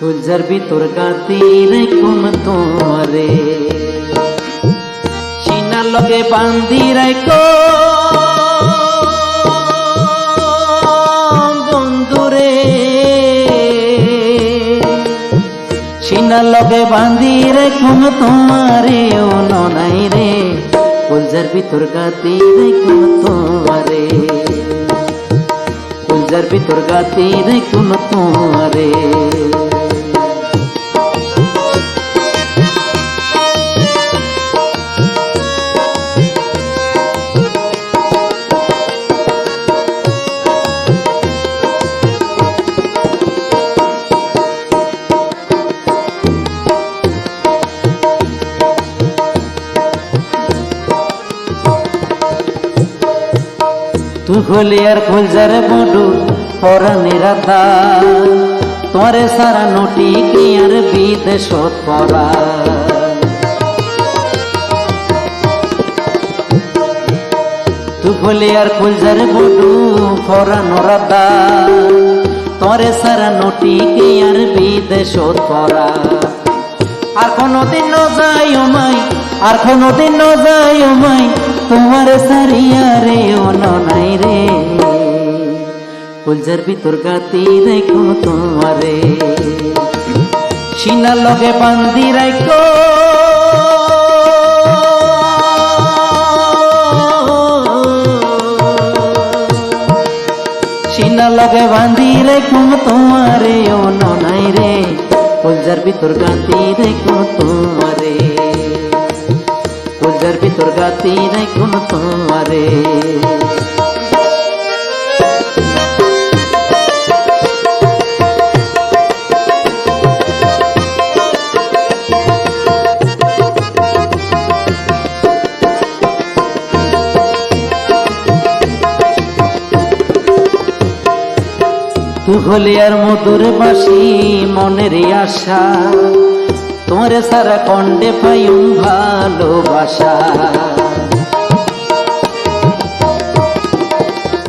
ফুলঝার ভিতর গাতির কোন তোরে সিনার লগে বান্দি রাইকো বন্ধুরে। সিনার লগে বান্দি রাখুন তোমারে, ও ননাই রে ফুলঝার ভিতর গাতির কোন তোমারে। ফুলঝার ভিতর গাতির কোন তোমারে আর ফুলজার বডু পরানি রাতা তোরে সারা নোটি কি আর বিদেশ পরা আর ফুলজার বডু পরানো রাতা তোরে সারা নোটি কি আর বিদেশ পরা আর কোনোদিন যাই মাই আর কোনোদিন যাই মাই তোমার সারিয়া রে, ও নাই রে। ফুলজার ভিতর গাতি রাখো তোমারে। সিনা লগে বান্দি রাখো সিনা লগে বান্দি রেখো তোমারে, ও নাই রে। ফুলজার ভিতর গাতি রেখো ফুলজার ভিতর গাতি রেখো তোমারে। তুই হলে আর মধুর বাসি মনের আশা। তোমার সারা কণ্ডে পাইম ভালোবাসা।